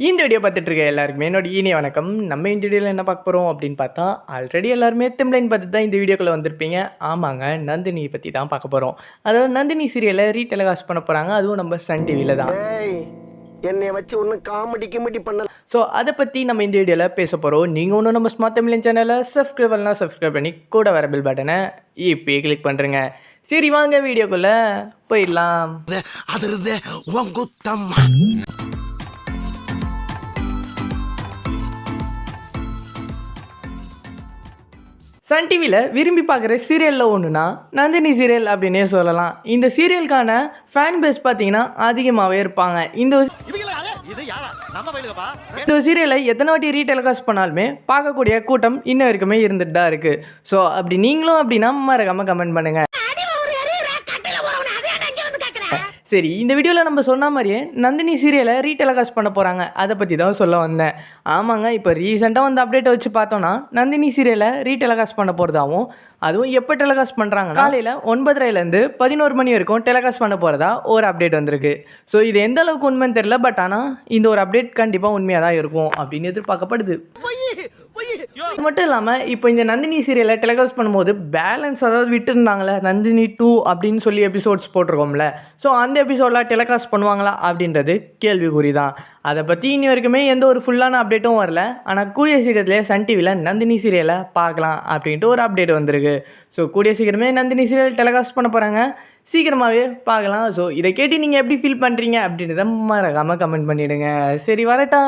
இந்த வீடியோ பார்த்துட்டு இருக்க எல்லாருக்குமே என்னோட இனிய வணக்கம். நம்ம இந்த வீடியோவில் என்ன பார்க்க போகிறோம் அப்படின்னு பார்த்தா ஆல்ரெடி எல்லாருமே திம்லைன் பார்த்து தான் இந்த வீடியோக்குள்ளே வந்திருப்பீங்க. ஆமாங்க நந்தினி பற்றி தான் பார்க்க போகிறோம் அதாவது நந்தினி சீரியலை ரீடெலிகாஸ்ட் பண்ண போகிறாங்க அதுவும் நம்ம சன் டிவியில் தான். ஏய் என்னைய வச்சு ஒன்றும் காமெடி கிமெடி பண்ணல. ஸோ அதை பற்றி நம்ம இந்த வீடியோவில் பேச போகிறோம் நீங்கள் ஒன்றும் நம்ம ஸ்மார்ட் தமிழன் சேனலை சப்ஸ்கிரைப் பண்ணலாம் சப்ஸ்கிரைப் பண்ணி கூட வர பில் பட்டனை இப்போயே கிளிக் பண்ணுறேங்க சரி வாங்க வீடியோக்குள்ளே போயிடலாம். சன் டிவியில் விரும்பி பார்க்குற சீரியலில் ஒன்றுனா நந்தினி சீரியல் அப்படின்னே சொல்லலாம். இந்த சீரியலுக்கான ஃபேன் பேஸ் பார்த்தீங்கன்னா அதிகமாகவே இருப்பாங்க. இந்த நம்ம இந்த சீரியலை எத்தனை வாட்டி ரீடெலிகாஸ்ட் பண்ணாலுமே பார்க்கக்கூடிய கூட்டம் இன்ன வரைக்குமே இருந்துட்டு தான் இருக்குது ஸோ அப்படி நீங்களும் அப்படின்னா மறக்காமல் கமெண்ட் பண்ணுங்கள் சரி இந்த வீடியோவில் நம்ம சொன்ன மாதிரியே நந்தினி சீரியலை ரீடெலகாஸ்ட் பண்ண போகிறாங்க அதை பற்றி தான் சொல்ல வந்தேன். ஆமாங்க இப்போ ரீசெண்டாக வந்து அப்டேட்டை வச்சு பார்த்தோன்னா நந்தினி சீரியலை ரீடெலகாஸ்ட் பண்ண போகிறதாவும் அதுவும் எப்போ டெலகாஸ்ட் பண்ணுறாங்க காலையில் ஒன்பதரைலேருந்து பதினோரு மணி வரைக்கும் டெலகாஸ்ட் பண்ண போகிறதா ஒரு அப்டேட் வந்திருக்கு. ஸோ இது எந்த அளவுக்கு உண்மைன்னு தெரியல பட் ஆனால் இந்த ஒரு அப்டேட் கண்டிப்பாக உண்மையாக தான் இருக்கும் அப்படின்னு எதிர்பார்க்கப்படுது. அது மட்டும் இல்லாமல் இப்போ இந்த நந்தினி சீரியலை டெலிகாஸ்ட் பண்ணும்போது பேலன்ஸ் அதாவது விட்டுருந்தாங்களே நந்தினி டூ அப்படின்னு சொல்லி எபிசோட்ஸ் போட்டிருக்கோம்ல. ஸோ அந்த எபிசோடெலாம் டெலிகாஸ்ட் பண்ணுவாங்களா அப்படின்றது கேள்விக்குறி தான் அதை பற்றி இனி வரைக்குமே எந்த ஒரு ஃபுல்லான அப்டேட்டும் வரல. ஆனால் கூடிய சீக்கிரத்திலே சன் டிவியில் நந்தினி சீரியலை பார்க்கலாம் அப்படின்ட்டு ஒரு அப்டேட் வந்திருக்கு. ஸோ கூடிய சீக்கிரமே நந்தினி சீரியல் டெலிகாஸ்ட் பண்ண போகிறாங்க சீக்கிரமாகவே பார்க்கலாம். ஸோ இதை கேட்டு நீங்கள் எப்படி ஃபீல் பண்ணுறீங்க அப்படின்றத மறக்காமல் கமெண்ட் பண்ணிவிடுங்க சரி வரட்டா.